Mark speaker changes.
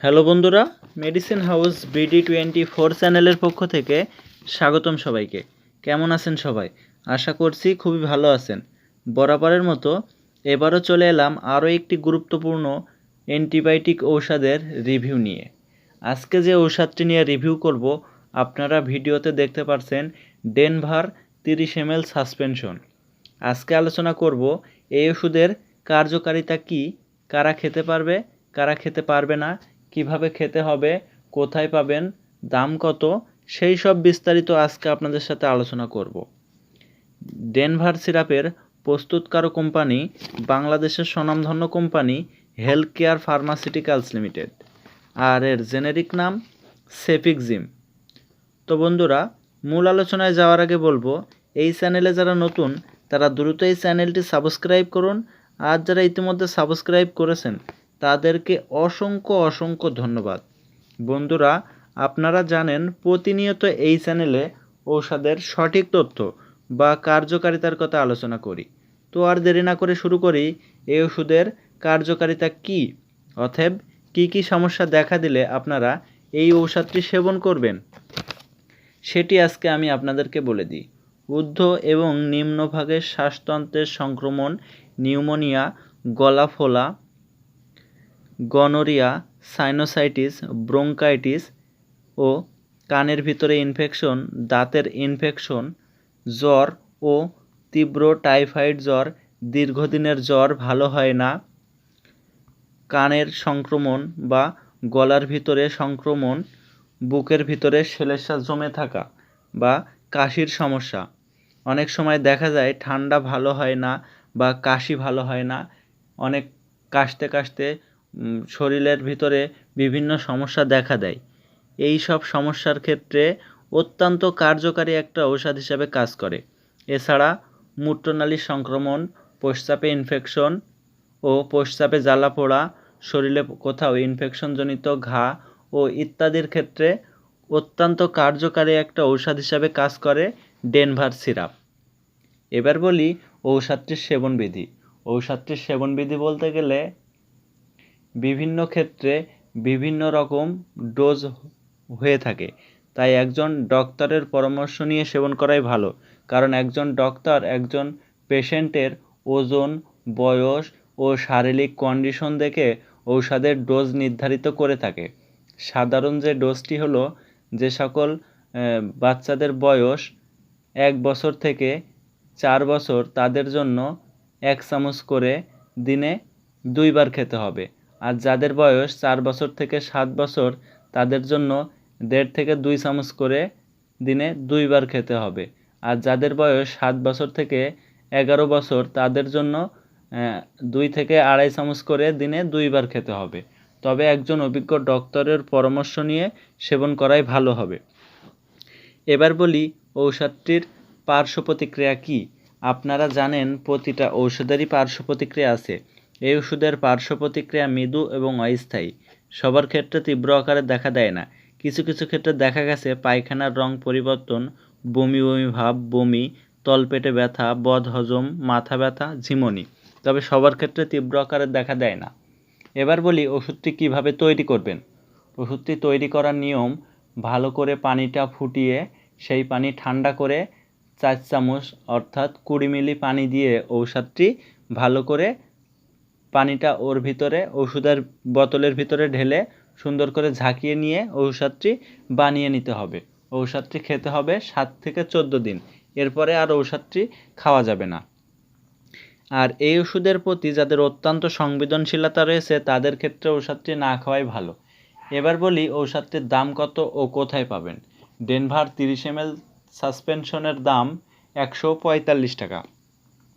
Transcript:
Speaker 1: Hello বন্ধুরা medicine house BD twenty four চ্যানেলের পক্ষ থেকে স্বাগতম সবাইকে। কেমন আছেন সবাই? আশা করছি খুবই ভালো আছেন। বরাবরের মতো এবারও চলে এলাম আরও একটি গুরুত্বপূর্ণ অ্যান্টিবায়োটিক ঔষধের রিভিউ নিয়ে। আজকে যে ঔষধটি নিয়ে রিভিউ করব, আপনারা ভিডিওতে দেখতে পাচ্ছেন ডেনভার তিরিশ এম সাসপেনশন। আজকে আলোচনা করব, এই ওষুধের কার্যকারিতা কি, কারা খেতে পারবে, কারা খেতে পারবে না কীভাবে খেতে হবে, কোথায় পাবেন, দাম কত, সেই সব বিস্তারিত আজকে আপনাদের সাথে আলোচনা করব। ডেনভার সিরাপের প্রস্তুতকারক কোম্পানি বাংলাদেশের স্বনামধন্য company health care pharmaceuticals limited. আর এর জেনেরিক নাম সেফিকজিম তো বন্ধুরা, মূল আলোচনায় যাওয়ার আগে বলব, এই চ্যানেলে যারা নতুন, তারা দ্রুত এই চ্যানেলটি সাবস্ক্রাইব করুন। আর যারা ইতিমধ্যে সাবস্ক্রাইব করেছেন তাদেরকে অসংখ্য অসংখ্য ধন্যবাদ। বন্ধুরা, আপনারা জানেন প্রতিনিয়ত এই চ্যানেলে ঔষধের সঠিক তথ্য বা কার্যকারিতার কথা আলোচনা করি। তো আর দেরি না করে শুরু করি, এই ওষুধের কার্যকারিতা কি? অথব কি কি সমস্যা দেখা দিলে আপনারা এই ঔষধটি সেবন করবেন? সেটি আজকে আমি আপনাদেরকে বলে দিই। ঊর্ধ্ব এবং নিম্নভাগের শ্বাসতন্ত্রের সংক্রমণ, নিউমোনিয়া গলা ফোলা গনোরিয়া, সাইনোসাইটিস, ব্রোঙ্কাইটিস ও কানের ভিতরে ইনফেকশন, দাঁতের ইনফেকশন, জ্বর ও তীব্র টাইফয়েড জ্বর, দীর্ঘদিনের জ্বর ভালো হয় না। কানের সংক্রমণ বা গলার ভিতরে সংক্রমণ, বুকের ভিতরে শ্লেষ্মা জমে থাকা বা কাশির সমস্যা। অনেক সময় দেখা যায় ঠান্ডা ভালো হয় না বা কাশি ভালো হয় না। অনেক কাশতে কাশতে শরীরের ভিতরে বিভিন্ন সমস্যা দেখা দেয়। এই সব সমস্যার ক্ষেত্রে অত্যন্ত কার্যকারী একটা ঔষধ হিসাবে কাজ করে। এছাড়া মূত্রনালীর সংক্রমণ প্রস্রাবে ইনফেকশন ও প্রস্রাবে জ্বালা পোড়া, শরীরে কোথাও ইনফেকশনজনিত ঘা ও ইত্যাদির ক্ষেত্রে অত্যন্ত কার্যকারী একটা ঔষধ হিসাবে কাজ করে ডেনভার সিরাপ। এবার বলি ঔষধটির সেবনবিধি। ঔষধটির সেবনবিধি বলতে গেলে বিভিন্ন ক্ষেত্রে বিভিন্ন রকম ডোজ হয়ে থাকে। তাই একজন ডক্টরের পরামর্শ নিয়ে সেবন করাই ভালো। কারণ একজন ডক্টর একজন পেশেন্টের ওজন, বয়স ও শারীরিক কন্ডিশন দেখে ঔষধের ডোজ নির্ধারিত করে থাকে। সাধারণ যে ডোজটি হলো যে সকল বাচ্চাদের বয়স এক বছর থেকে চার বছর, তাদের জন্য এক চামচ করে দিনে দুইবার খেতে হবে। আর যাদের বয়স চার বছর থেকে সাত বছর, তাদের জন্য দেড় থেকে দুই চামচ করে দিনে দুইবার খেতে হবে। আর যাদের বয়স সাত বছর থেকে এগারো বছর, তাদের জন্য দুই থেকে আড়াই চামচ করে দিনে দুইবার খেতে হবে। তবে একজন অভিজ্ঞ ডক্টরের পরামর্শ নিয়ে সেবন করাই ভালো হবে। এবার বলি, ঔষধটির পার্শ্ব প্রতিক্রিয়া কী? আপনারা জানেন প্রতিটা ঔষধেরই পার্শ্ব প্রতিক্রিয়া আছে। এই ওষুধের পার্শ্ব প্রতিক্রিয়া মৃদু এবং অস্থায়ী। সবার ক্ষেত্রে তীব্র আকারে দেখা দেয় না। কিছু কিছু ক্ষেত্রে দেখা গেছে পায়খানার রং পরিবর্তন, বমি বমি ভাব, বমি, তলপেটে ব্যথা, বদ হজম, মাথা ব্যথা, ঝিমনি। তবে সবার ক্ষেত্রে তীব্র আকারে দেখা দেয় না। এবার বলি ওষুধটি কীভাবে তৈরি করবেন? ওষুধটি তৈরি করার নিয়ম, ভালো করে পানিটা ফুটিয়ে, সেই পানি ঠান্ডা করে চার চামচ অর্থাৎ কুড়ি মিলি পানি দিয়ে ঔষধটি ভালো করে পানিটা ওর ভিতরে ওষুধের বোতলের ভিতরে ঢেলে সুন্দর করে ঝাঁকিয়ে নিয়ে ঔষধটি বানিয়ে নিতে হবে। ঔষধটি খেতে হবে সাত থেকে চোদ্দ দিন। এরপরে আর ঔষধটি খাওয়া যাবে না। আর এই ওষুধের প্রতি যাদের অত্যন্ত সংবেদনশীলতা রয়েছে, তাদের ক্ষেত্রে ঔষধটি না খাওয়াই ভালো। এবার বলি ঔষধটির দাম কত ও কোথায় পাবেন? ডেনভার তিরিশ এম সাসপেনশনের দাম একশো পঁয়তাল্লিশ টাকা।